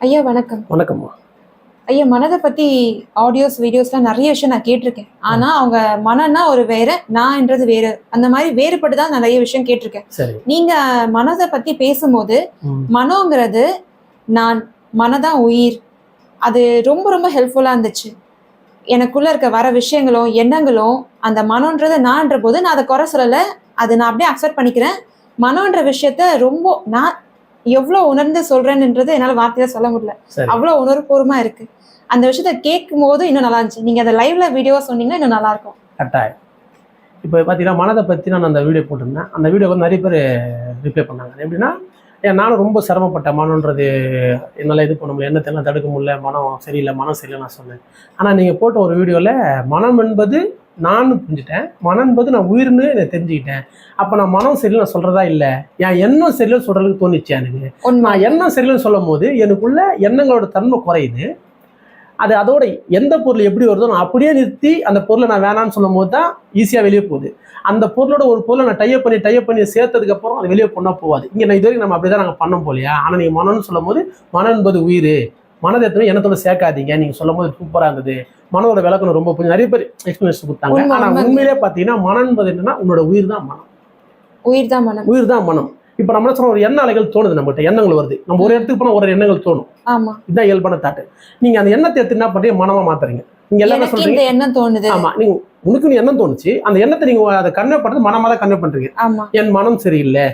ஐயா வணக்கம். வணக்கம்மா. ஐயா மனதை பத்தி ஆடியோஸ் வீடியோஸ்லாம் நிறைய விஷயம் நான் கேட்டிருக்கேன். ஆனா அவங்க மனம்னா ஒரு வேற நான்ன்றது வேற. அந்த மாதிரி வேறுபட்டு தான் நிறைய விஷயம் கேட்டிருக்கேன். நீங்க மனதை பத்தி பேசும்போது. மனோங்கிறது நான் மனதான் உயிர். அது ரொம்ப ரொம்ப ஹெல்ப்ஃபுல்லா இருந்துச்சு. எனக்குள்ள இருக்க வர விஷயங்களும் எண்ணங்களும் அந்த மனோன்றது நான்ற போது நான் அதை குறை சொல்லலை. அதை நான் அப்படியே அக்செப்ட் பண்ணிக்கிறேன். மனோன்ற விஷயத்த ரொம்ப நான் எவ்வளோ உணர்ந்து சொல்றேன்ன்றது என்னால் வார்த்தையில சொல்ல முடியல. அவ்வளோ உணர்வுபூர்வமா இருக்கு. அந்த விஷயத்த கேட்கும் போது இன்னும் நல்லா இருந்துச்சு. நீங்க அந்த லைவ்ல வீடியோ சொன்னீங்கன்னா இன்னும் நல்லா இருக்கும். கட்டாயம். இப்போ பார்த்தீங்கன்னா மனதை பற்றி நான் அந்த வீடியோ போட்டிருந்தேன். அந்த வீடியோ வந்து நிறைய பேர் ரிப்ளை பண்ணாங்க. எப்படின்னா ஏன் நானும் ரொம்ப சிரமப்பட்டேன். மனம்ன்றது என்னால் இது பண்ண முடியல. எண்ணத்தெல்லாம் தடுக்க முடியல. மனம் சரியில்லை மனம் சரியில்லை நான் சொன்னேன். ஆனால் நீங்கள் போட்ட ஒரு வீடியோவில் மனம் என்பது நான் புரிஞ்சுட்டேன். மனம் என்பது நான் உயிர்னு எனக்கு தெரிஞ்சுக்கிட்டேன். அப்போ நான் மனம் சரியில்லை நான் சொல்கிறதா இல்லை. என் எண்ணம் சரியில்லைன்னு சொல்கிறதுக்கு தோணுச்சு எனக்கு. நான் எண்ணம் சரியில்லைன்னு சொல்லும் போது எனக்குள்ள எண்ணங்களோட தன்மை குறையுது. அது அதோட எந்த பொருள் எப்படி வருதோ நான் அப்படியே நிறுத்தி அந்த பொருளை நான் வேணாம்னு சொல்லும் போது தான் ஈஸியாக வெளியே போகுது. அந்த பொருளோட ஒரு பொருளை நான் டைப் பண்ணி டைப் பண்ணி சேர்த்ததுக்கு அப்புறம் அது வெளியே போனால் போகாது. இங்கே நான் இது வரைக்கும் நம்ம அப்படி தான் நாங்கள் பண்ணோம் போலையா? ஆனால் நீங்கள் மனம்னு சொல்லும் போது மனம் என்பது உயிர். மனதை எத்தனை எண்ணத்தோட சேர்க்காதீங்க. நீங்கள் சொல்லும் போது சூப்பராக இருந்தது. மனதோட விளக்கணும் ரொம்ப புரிஞ்சு நிறைய பேர் எக்ஸ்பிளேஷன் கொடுத்தாங்க. ஆனால் உண்மை. உண்மையிலே பார்த்தீங்கன்னா மனம் என்பது என்னன்னா உன்னோட உயிர் தான் மனம். உயிர் தான் மனம். உயிர் தான் மனம். இப்போ நம்ம என்ன சொல்றோம்? ஒரு எண்ண அலைகள் தோணுது நம்மகிட்ட. எண்ணங்கள் வருது. நம்ம ஒரு இடத்துக்கு போனால் ஒரு எண்ணங்கள் தோணும். ஆமா. இதுதான் இயல்பான தாட்டு நீங்க அந்த எண்ணத்தை எடுத்து என்ன பண்றீங்க? மனமா மாத்துறீங்க. நீங்க எல்லாமே சொல்றீங்க. எண்ணம் தோணுது. ஆமா. நீங்க உனக்கு எண்ணம் தோணுச்சு. அந்த எண்ணத்தை நீங்க அதை கன்வே பண்றது மனமா தான் கன்வே பண்றீங்க என் மனம் சரியில்லை.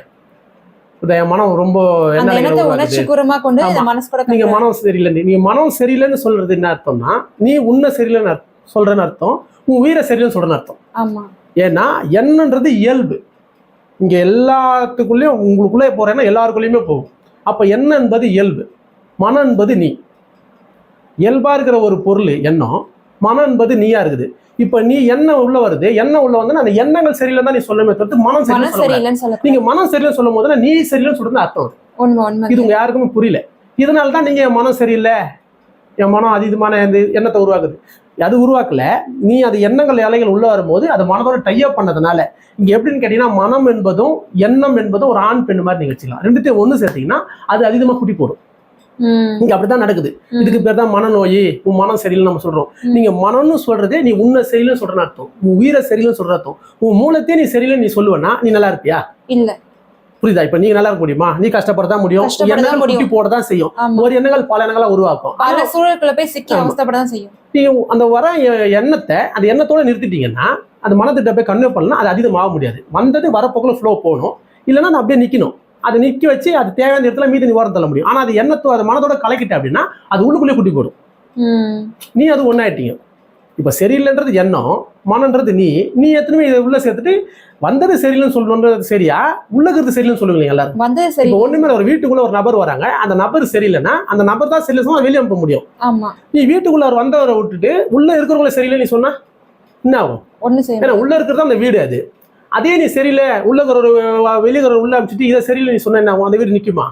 என் மனம் ரொம்ப அந்த எண்ண எண்ணத்தை அலைகள் உணர்ச்சி உருவாகுது. கூறமா கொண்டு நீங்க மனம் சரியில்லை நீங்க மனம் சரியில்லைன்னு சொல்றது என்ன அர்த்தம்னா நீ உன்னை சரியில்லைன்னு சொல்றேன்னு அர்த்தம் உன் உயிரை சரியில்லைன்னு சொல்றேன்னு அர்த்தம். ஆமா. ஏன்னா எண்ணன்றது இயல்பு. இங்க எல்லாத்துக்குள்ளேயும் உங்களுக்குள்ளே போறேன்னா எல்லாருக்குள்ளேயுமே போகும். அப்ப எண்ணம் என்பது இயல்பு. மனம் என்பது நீ. இயல்பா இருக்கிற ஒரு பொருள் எண்ணம் மனம் என்பது நீயா இருக்குது. இப்ப நீ எண்ணம் உள்ள வருது எண்ணம் உள்ள வந்து அந்த எண்ணங்கள் சரியில்லை தான் நீ சொல்லுமே தவிர்த்து மனம் சரியில்லை நீங்க மனம் சரியில்லை சொல்லும் போது நீ சரியில்லைன்னு சொல்றது அர்த்தம் இது உங்க யாருக்குமே புரியல. இதனால தான் நீங்க என் மனம் சரியில்லை. என் மனம் அதீதமான எண்ணத்தை உருவாக்குது. அது உருவாக்கல. நீ அது எண்ணங்கள் இலைகள் உள்ள வரும்போது அது மனதோட டைப் பண்ணதுனால. இங்க எப்படின்னு கேட்டீங்கன்னா மனம் என்பதும் எண்ணம் என்பதும் ஒரு ஆண் பெண் மாதிரி நீங்க வச்சுக்கலாம் ரெண்டுத்தையும் ஒண்ணு சேர்த்தீங்கன்னா அது அதிகமா குட்டி போடும். இங்க அப்படிதான் நடக்குது. இதுக்கு பேர் தான் மனநோய். உன் மனம் சரியில்லை நம்ம சொல்றோம். நீங்க மனம்னு சொல்றதே நீ உன்னை சரியில்லைன்னு சொல்றன்னு அர்த்தம். உன் உயிரை சரியில்லைன்னு சொல்ற அர்த்தம். உன் மூலத்தையே நீ சரியில்லைன்னு நீ சொல்லுவேன்னா நீ நல்லா இருப்பியா? இல்ல. புரியுதா? இப்ப நீங்க நல்லா இருக்க முடியுமா? நீ கஷ்டப்படதான் முடியும். எண்ணங்கள். குட்டி போடதான் செய்யும். ஒரு எண்ணங்கள் பல எண்ணங்களா உருவாக்கும். பல சூழலுக்குள்ள போய் சிக்கி. அவஸ்தப்படதான் செய்யும். நீ அந்த வர எண்ணத்தை அந்த எண்ணத்தோட நிறுத்திட்டீங்கன்னா அந்த மனத்திட்ட போய் கன்வே பண்ணலாம் அது அதிகமாக முடியாது. வந்தது வரப்போக்குள்ள ஃப்ளோ போகணும். இல்லைன்னா அது அப்படியே நிக்கணும். அதை நிக்க வச்சு அது தேவையான இடத்துல மீதி நீ ஓரம் தள்ள முடியும். ஆனா அது எண்ணத்தோ அது மனதோட கலக்கிட்ட அப்படின்னா அது உள்ளுக்குள்ளே குட்டி போடும் நீ அது ஒன்னாயிட்டீங்க இப்ப சரியில்லைன்றது எண்ணம் மனன்றது நீ. நீ எத்தனை இதை உள்ள சேர்த்துட்டு வந்தது சரியில்லைன்னு சொல்லணுன்றது சரியா? உள்ளகிறது சரியில்லைன்னு சொல்லுவீங்க எல்லாரும்? வந்தது சரி. ஒண்ணுமே ஒரு வீட்டுக்குள்ள ஒரு நபர் வராங்க. அந்த நபர் சரியில்லைன்னா அந்த நபர் தான் சரியில்லை வெளியே அனுப்ப முடியும். ஆமா. நீ வீட்டுக்குள்ள அவர் வந்தவரை விட்டுட்டு உள்ள இருக்கிறவங்கள சரியில்லை நீ சொன்னா என்ன ஆகும்? ஒண்ணு ஏன்னா உள்ள இருக்கிறது அந்த வீடு அது. அதே நீ சரியில்லை உள்ள இருக்கிற வெளியே உள்ள அமைச்சிட்டு இதை சரியில்லை நீ சொன்ன? அந்த வீடு நிக்குமா.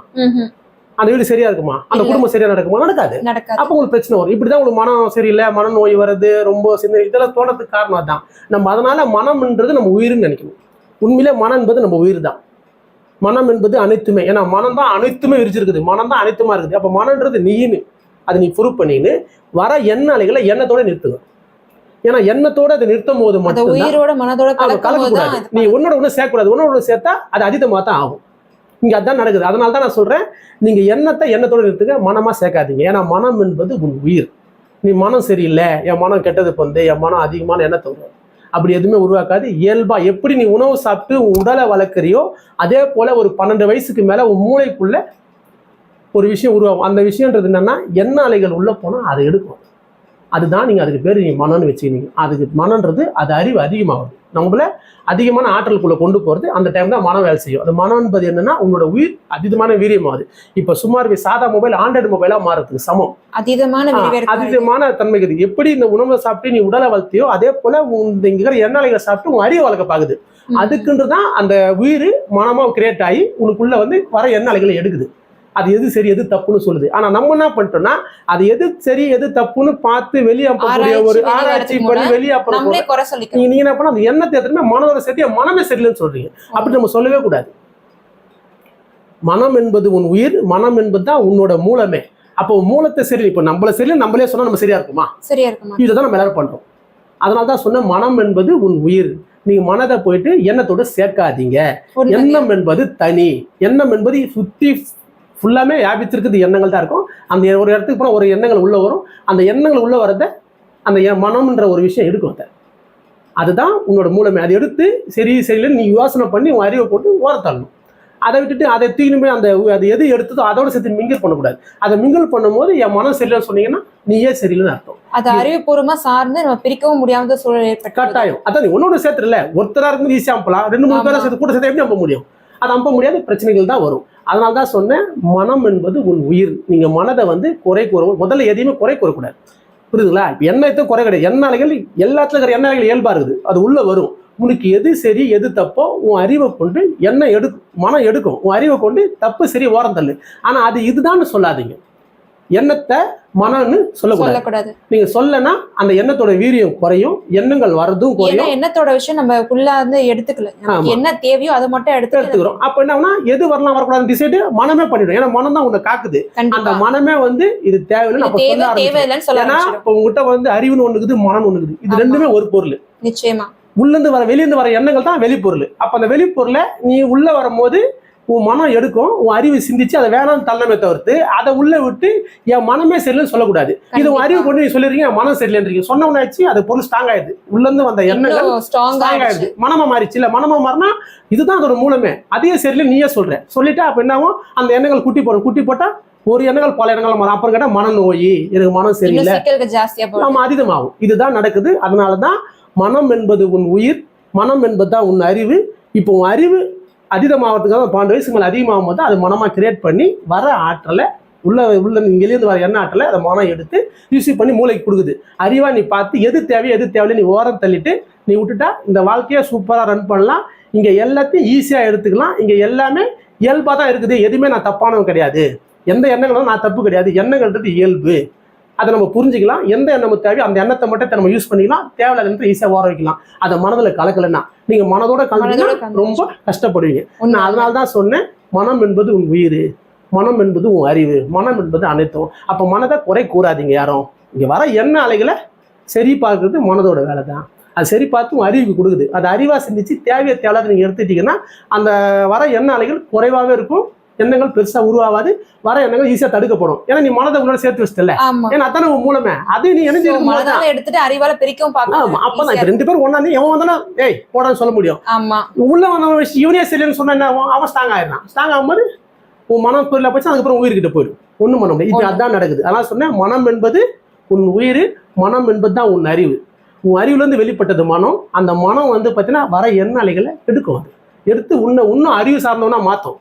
அந்த வீடு சரியா இருக்குமா? அந்த. குடும்பம் சரியா நடக்குமா? நடக்காது. அப்போ உங்களுக்கு பிரச்சனை வரும். இப்படிதான் உங்களுக்கு மனம் சரியில்லை மனநோய் வருது ரொம்ப சின்ன இதெல்லாம் தோணத்துக்கு காரணம் தான் நம்ம அதனால மனம்ன்றது நம்ம உயிர்னு நினைக்கணும். உண்மையிலே மனம் என்பது நம்ம உயிர் தான் மனம் என்பது அனைத்துமே. ஏன்னா மனம் தான் அனைத்துமே விரிச்சிருக்குது. மனம் தான் அனைத்துமா இருக்குது. அப்போ மனம்ன்றது நீன்னு அதை நீ ப்ரூவ் பண்ணின்னு வர எண்ண அலைகளை எண்ணத்தோட நிறுத்துங்க. ஏன்னா எண்ணத்தோட அதை நிறுத்தும் போது மட்டும் உயிரோட மனதோட கலக்கக்கூடாது. நீ உன்னோட ஒன்று சேர்க்கக்கூடாது. உன்னோட ஒன்று சேர்த்தா அது அதிகமாக தான் ஆகும். இங்க அதான் நடக்குது. அதனால தான் நான் சொல்றேன் நீங்க எண்ணத்தை எண்ணத்தோட நிறுத்துங்க மனமா சேர்க்காதீங்க. ஏன்னா மனம் என்பது உன் உயிர். நீ மனம் சரியில்லை என் மனம் கெட்டது வந்து என் மனம் அதிகமான எண்ணத்தை உருவாக்கும். அப்படி எதுவுமே உருவாக்காது. இயல்பா எப்படி நீ உணவு சாப்பிட்டு உன் உடலை வளர்க்குறியோ அதே போல ஒரு பன்னெண்டு வயசுக்கு மேல உன் மூளைக்குள்ள ஒரு விஷயம் உருவாகும். அந்த விஷயம்ன்றது என்னன்னா எண்ண அலைகள் உள்ள போனா அதை எடுக்கும் அதுதான் நீங்க அதுக்கு பேர் நீங்க மனம்னு வச்சுக்கினீங்க. அதுக்கு மனம்ன்றது அது அறிவு அதிகமாகும் நம்மள அதிகமான ஆற்றலுக்குள்ள கொண்டு போறது அந்த டைம் தான் மனம் வேலை செய்யும். அந்த மனம் என்பது என்னன்னா உங்களோட உயிர் அதீதமான வீரியமாகுது. இப்ப சுமார் சாதா மொபைல் ஆண்ட்ராய்டு மொபைலா மாறதுக்கு சமம். அதீதமான அதீதமான தன்மைக்கு. எப்படி இந்த உணவை சாப்பிட்டு நீ உடலை வளர்த்தியோ அதே போல இந்த இங்க எண்ணாலைகளை சாப்பிட்டு உன் அறிவை வளர்க்க பாக்குது. ம். அதுக்குன்று தான் அந்த உயிர் மனமா கிரியேட் ஆகி உனக்குள்ள வந்து வர எண்ணாலைகளை எடுக்குது. அது எது சரி எது தப்புன்னு சொல்லுது. ஆனா நம்ம என்ன பண்ணிட்டோம்னா அது எது சரி எது தப்புன்னு பார்த்து ஆராய்ச்சி, ஒரு வெளிய ஆராய்ச்சி பண்ணி சொல்லிக்கணும் நீங்க என்ன பண்ண அந்த எண்ணத்தை எத்தனை மனதோட சேர்த்து மனமே சரியில்லைன்னு சொல்றீங்க. அப்படி நம்ம சொல்லவே கூடாது. மனம் என்பது உன் உயிர் மனம் என்பது தான் உன்னோட மூலமே. அப்போ மூலத்தை சரி இப்போ நம்மள சரி நம்மளே சொன்னா நம்ம சரியா இருக்குமா? சரியா இருக்குமா? இதை தான் நம்ம எல்லாரும் பண்றோம். அதனால தான் சொன்ன மனம் என்பது உன் உயிர். நீங்க மனதை போயிட்டு எண்ணத்தோட சேர்க்காதீங்க. எண்ணம் என்பது தனி. எண்ணம் என்பது சுத்தி ஃபுல்லாமே வியாபித்திருக்குது எண்ணங்கள் தான் இருக்கும். அந்த ஒரு இடத்துக்கு போனால் ஒரு எண்ணங்கள் உள்ள வரும். அந்த எண்ணங்கள் உள்ள வரத அந்த மனம்ன்ற ஒரு விஷயம் எடுக்கும் அதை. அதுதான் உன்னோட மூலமே. அதை எடுத்து சரி சரியில்லை நீ யோசனை பண்ணி உன் அறிவை போட்டு ஓரத்தள்ளணும் அதை விட்டுட்டு அதை போய் அந்த அது எது எடுத்ததோ அதோட சேர்த்து மிங்கிள் பண்ணக்கூடாது. அதை மிங்கிள் பண்ணும்போது என் மனம் சரியில்லைன்னு சொன்னீங்கன்னா நீயே சரியில்லைன்னு அர்த்தம். அது அறிவுபூர்வமா சார்ந்து நம்ம பிரிக்கவும் முடியாத சூழல் கட்டாயம். அதான் நீ ஒன்னொன்று சேர்த்துருல. ஒருத்தரா இருக்கும்போது ஈஸியாக அம்பலாம் ரெண்டு மூணு பேரை. சேர்த்து கூட சேர்த்து எப்படி நம்ப முடியும்? அதை நம்ப முடியாத பிரச்சனைகள் தான் வரும். அதனால தான் சொன்னேன் மனம் என்பது உன் உயிர். நீங்கள் மனதை வந்து குறை கூற முதல்ல எதையுமே குறை கூறக்கூடாது. புரியுதுங்களா? இப்போ எண்ணத்தை குறை கிடையாது. எண்ணாலைகள் எல்லாத்துல இருக்கிற எண்ணாலைகள் இயல்பாக இருக்குது. அது உள்ளே வரும். உனக்கு எது சரி எது தப்போ உன் அறிவை கொண்டு எண்ணம் எடு மனம் எடுக்கும். உன் அறிவை கொண்டு தப்பு சரி ஓரம் தள்ளு. ஆனால் அது இதுதான்னு சொல்லாதீங்க. எண்ணத்தை மனம்னு சொல்லக்கூடாது. நீங்க சொல்லனா அந்த எண்ணத்தோட வீரியம் குறையும் எண்ணங்கள் வரதும் குறையும். எண்ணத்தோட விஷயம் நம்ம உள்ள வந்து எடுத்துக்கல. என்ன தேவையோ அதை மட்டும் எடுத்துக்கிறோம் எடுத்துக்கிறோம். அப்ப என்னன்னா எது வரலாம் வரக்கூடாது டிசைடு மனமே பண்ணிடும். ஏன்னா மனம் தான் உன்னை காக்குது. அந்த மனமே வந்து இது தேவைன்னு இது அப்ப தேவை சொல்ல ஏன்னா ஆரம்பிச்சிடும் இப்ப உங்ககிட்ட வந்து அறிவுன்னு ஒண்ணு இருக்குது மனம் ஒண்ணு இருக்குது. இது. ரெண்டுமே ஒரு பொருள். நிச்சயமா. உள்ள இருந்து வர வெளியிருந்து வர எண்ணங்கள் தான் வெளிப்பொருள். அப்ப அந்த வெளிப்பொருளை நீ உள்ள வரும்போது உன் மனம் எடுக்கும் உன் அறிவு சிந்திச்சு அதை வேணாம்னு தள்ளமே தவிர்த்து அதை உள்ள விட்டு என் மனமே சரியில்லைன்னு சொல்லக்கூடாது. இது உன் அறிவு கொண்டு நீ சொல்லிருக்கீங்க என் மனம் சரியில்லைன்றீங்க. சொன்ன உடனே அது பொருள் ஸ்ட்ராங் ஆயிடுது. உள்ள இருந்து வந்த எண்ணங்கள் ஸ்ட்ராங் ஆயிடுது. மனமா மாறிச்சு இல்ல மனமா மாறினா இதுதான் அதோட மூலமே. அதே சரியில்லை நீயே சொல்ற. சொல்லிட்டா அப்ப என்னாகும் அந்த எண்ணங்கள் குட்டி போடும். குட்டி போட்டா ஒரு எண்ணங்கள் பல எண்ணங்கள் மாறும். அப்புறம் கேட்டா மனநோய் எனக்கு மனம் சரியில்லை. நம்ம அதிகமாகும். இதுதான் நடக்குது. அதனாலதான் மனம் என்பது உன் உயிர். மனம் என்பது தான் உன் அறிவு. இப்போ உன் அறிவு அதீதமாகிறதுக்காக பன்னெண்டு வயசுக்கு மேலே அதிகமாகும் போது அது மனமா கிரியேட் பண்ணி வர ஆற்றலை உள்ள உள்ள நீங்க வெளியிருந்து வர எண்ண ஆற்றலை அதை மனம் எடுத்து யூஸ் பண்ணி மூளைக்கு கொடுக்குது. அறிவாக நீ பார்த்து எது தேவையோ எது தேவையோ நீ ஓரம் தள்ளிட்டு நீ விட்டுட்டா இந்த வாழ்க்கையை சூப்பராக ரன் பண்ணலாம். இங்கே எல்லாத்தையும் ஈஸியாக எடுத்துக்கலாம். இங்கே எல்லாமே இயல்பாக தான் இருக்குது. எதுவுமே நான் தப்பானவன் கிடையாது. எந்த எண்ணங்களும் நான் தப்பு கிடையாது. எண்ணங்கள்ன்றது இயல்பு. அதை நம்ம புரிஞ்சுக்கலாம். எந்த எண்ணம் தேவையோ அந்த எண்ணத்தை மட்டும் நம்ம யூஸ் பண்ணிக்கலாம். தேவையில்லாத ஈஸியாக ஓர வைக்கலாம். அதை மனதில் கலக்கலைன்னா நீங்க மனதோட மனதோட கலந்து கலந்து. ரொம்ப கஷ்டப்படுவீங்க. நான் அதனால தான் சொன்னேன் மனம் என்பது உன் உயிர் மனம் என்பது உன் அறிவு மனம் என்பது அனைத்தும். அப்போ மனதை குறை கூறாதீங்க யாரும். இங்க வர எண்ண அலைகளை சரி பார்க்கறது மனதோட வேலை தான். அது சரி பார்த்து உன் அறிவுக்கு கொடுக்குது. அது அறிவா சிந்திச்சு தேவையை தேவையில்லாத நீங்க எடுத்துட்டீங்கன்னா அந்த வர எண்ண அலைகள் குறைவாகவே இருக்கும். எண்ணங்கள் பெருசா உருவாகாது வர எண்ணங்கள் ஈஸியா தடுக்கப்படும். ஏன்னா நீ மனதை உன்னோட சேர்த்து வச்சிட்டல ஏன்னா அதானே உன் மூலமே. அது நீ என்ன எடுத்துட்டு அறிவால பிரிக்கவும் ஆமா அப்பதான் இப்ப ரெண்டு பேரும் ஒண்ணா இருந்து எவன் வந்தானா ஏய் போடான்னு சொல்ல முடியும். ஆமா. உள்ள வந்தவன் இவனே சரின்னு சொன்னா என்ன? அவன் ஸ்ட்ராங் ஆயிடுறான். ஸ்ட்ராங் ஆகும்போது உன் மனம் பொருளை போச்சு அதுக்கப்புறம் உயிர்கிட்ட போயிடும். ஒண்ணும் பண்ண முடியாது. ஒண்ணும். அதான் நடக்குது. அதான் சொன்னேன் மனம் என்பது உன் உயிர் மனம் என்பது தான் உன் அறிவு. உன் அறிவுல இருந்து வெளிப்பட்டது மனம். அந்த மனம் வந்து பார்த்தீங்கன்னா வர எண்ண அலைகளை எடுக்கும் அது. எடுத்து உன்னை இன்னும் அறிவு சார்ந்தவனா மாத்தும்.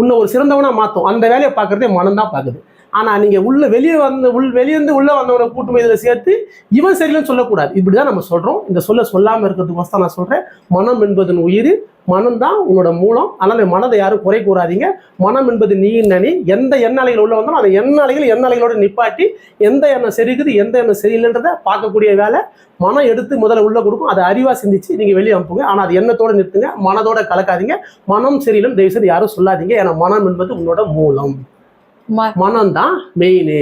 உன்னை ஒரு சிறந்தவனாக மாற்றும் அந்த வேலையை பார்க்கறதே மனம் தான் பார்க்குது. ஆனால் நீங்கள் உள்ள வெளியே வந்து உள் வெளியேந்து உள்ளே வந்தவனை கூட்டு இதில் சேர்த்து இவன் சரியில்லைன்னு சொல்லக்கூடாது. இப்படி தான் நம்ம சொல்கிறோம் இந்த சொல்ல சொல்லாமல் இருக்கிறதுக்கு தான் நான் சொல்கிறேன் மனம் என்பதன் உயிர். மனம் தான் உன்னோட மூலம். அதனால மனதை யாரும் குறை கூறாதீங்க. மனம் என்பது நீ நனி எந்த எண்ண அலைகள் உள்ள வந்தாலும் அந்த எண்ணாலைகள் எண்ணாலைகளோட நிப்பாட்டி எந்த எண்ணம் சரிக்குது எந்த எண்ணம் சரியில்லைன்றதை பார்க்கக்கூடிய வேலை. மனம் எடுத்து முதல்ல உள்ளே கொடுக்கும். அதை அறிவாக சிந்திச்சு நீங்கள் வெளியே அனுப்புங்க. ஆனால் அது எண்ணத்தோட நிறுத்துங்க. மனதோட கலக்காதீங்க. மனம் சரியிலும் தயவுசெய்து யாரும் சொல்லாதீங்க. ஏன்னா மனம் என்பது உன்னோட மூலம். மனம் தான் மெயின்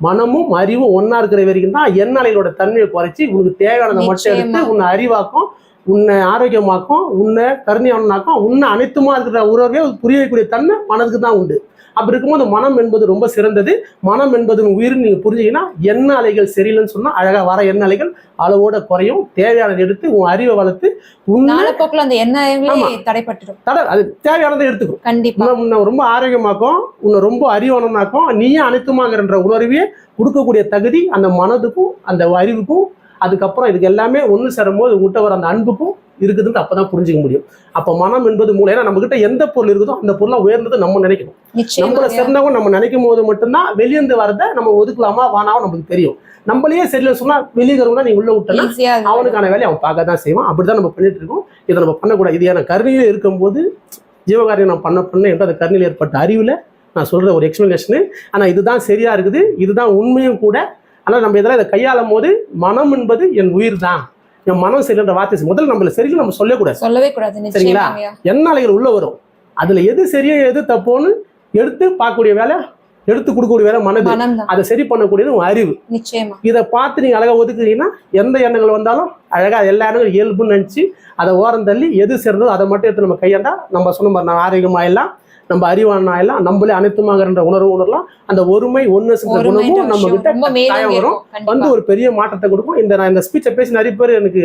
மனமும் அறிவும் ஒண்ணா இருக்கிற வரைக்கும் தான் எண்ணாலைகளோட தன்மையை குறைச்சி உனக்கு தேவையானதை மட்டும் எடுத்து. உன்னை அறிவாக்கும் உன்னை ஆரோக்கியமாக்கும் உன்னை கருணையானாக்கும் உன்னை அனைத்துமா இருக்கிற உறவே புரியக்கூடிய தன்மை மனதுக்கு தான் உண்டு. அப்படி இருக்கும்போது மனம் என்பது ரொம்ப சிறந்தது. மனம் என்பது உயிர் நீங்க புரிஞ்சீங்கன்னா எண்ண அலைகள் சரியில்லைன்னு சொன்னா அழகா வர எண்ண அலைகள் அளவோட குறையும். தேவையானதை எடுத்து உன் அறிவை வளர்த்து உன்னை நாளப்போக்குல அந்த ஆமா. தடைப்பட்டுடும் தட அது தேவையானதை எடுத்துக்கும். கண்டிப்பா. உன்னை உன்னை ரொம்ப ஆரோக்கியமாக்கும் உன்னை ரொம்ப அறிவானமாக்கும் நீயே அனைத்துமாங்கிற உணர்வையே கொடுக்கக்கூடிய தகுதி அந்த மனதுக்கும் அந்த அறிவுக்கும் அதுக்கப்புறம் இதுக்கு எல்லாமே ஒன்று சேரும்போது உங்ககிட்ட வர அந்த அன்புக்கும் இருக்குதுன்னு அப்பதான் புரிஞ்சுக்க முடியும். அப்போ மனம் என்பது மூலம் ஏன்னா நம்ம கிட்ட எந்த பொருள் இருக்குதோ அந்த பொருளை உயர்ந்தது நம்ம நினைக்கணும். நம்மள சிறந்தவங்க நம்ம நினைக்கும் போது மட்டும்தான் வெளியேந்து வரதை நம்ம ஒதுக்கலாமா வானாவோ நமக்கு தெரியும். நம்மளையே சரியில்லை சொன்னா வெளியே இருக்கிறவங்க நீ உள்ள விட்டனா அவனுக்கான வேலையை அவன் பார்க்க தான் செய்வான். அப்படிதான் நம்ம பண்ணிட்டு இருக்கோம். இதை நம்ம பண்ணக்கூடாது. இது எனக்கு கருணையில் இருக்கும்போது ஜீவகாரியம் நான் பண்ண பண்ண என்று அந்த கருணையில் ஏற்பட்ட அறிவில் நான் சொல்ற ஒரு எக்ஸ்பிளனேஷனு ஆனால் இதுதான் சரியா இருக்குது. இதுதான் உண்மையும் கூட ஆனால் நம்ம இதெல்லாம் இதை கையாளும் போது மனம் என்பது என் உயிர் தான் என் மனம் சரியில்லைன்ற வார்த்தை முதல்ல நம்மள சரியில்லை நம்ம சொல்லக்கூடாது. சொல்லவே கூடாது சரிங்களா? எண்ண அலைகள் உள்ள வரும். அதுல எது சரியோ எது தப்போன்னு எடுத்து பார்க்கக்கூடிய வேலை எடுத்து கொடுக்கக்கூடிய வேலை மனது. அதை சரி பண்ணக்கூடியது உன் அறிவு. நிச்சயமா. இதை பார்த்து நீங்கள் அழகாக ஒதுக்குறீங்கன்னா எந்த எண்ணங்கள் வந்தாலும் அழகாக எல்லா எண்ணங்களும் இயல்புன்னு நினச்சி அதை ஓரம் தள்ளி எது சிறந்ததோ அதை மட்டும் எடுத்து நம்ம கையாண்டா நம்ம சொன்ன மாதிரி நம்ம ஆரோக்கியமாயிடலாம் நம்ம அறிவானாயிடலாம் நம்மளே அனைத்துமாகன்ற உணர்வு உணரலாம். அந்த ஒருமை ஒருமைன்ற குணமும் நம்ம கிட்ட வரும். வந்து ஒரு பெரிய மாற்றத்தை கொடுக்கும். இந்த நான் இந்த ஸ்பீச்சை பேசி நிறைய பேர் எனக்கு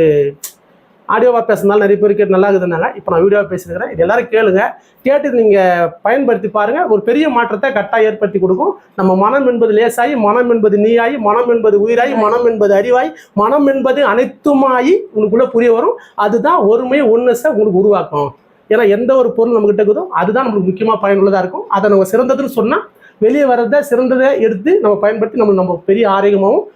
ஆடியோவாக பேசுனால நிறைய பேர் கேட்டு நல்லா இருக்குதுனாங்க இப்போ நான் வீடியோவாக பேசியிருக்கிறேன். இது எல்லாரும் கேளுங்க. கேட்டு நீங்கள் பயன்படுத்தி பாருங்க. ஒரு பெரிய மாற்றத்தை கட்டாயம் ஏற்படுத்தி கொடுக்கும். நம்ம மனம் என்பது லேசாயி மனம் என்பது நீயாயி மனம் என்பது உயிராயி மனம் என்பது அறிவாய் மனம் என்பது அனைத்துமாயி உனக்குள்ள புரிய வரும். அதுதான் ஒருமை ஒன்னஸை உங்களுக்கு உருவாக்கும். ஏன்னா எந்த ஒரு பொருள் நம்மகிட்ட இருக்குதோ அதுதான் நம்மளுக்கு முக்கியமாக பயனுள்ளதாக இருக்கும். அதை நம்ம சிறந்ததுன்னு சொன்னால் வெளியே வர்றதை சிறந்ததை எடுத்து நம்ம பயன்படுத்தி நம்ம நம்ம பெரிய ஆரோக்கியமாகவும்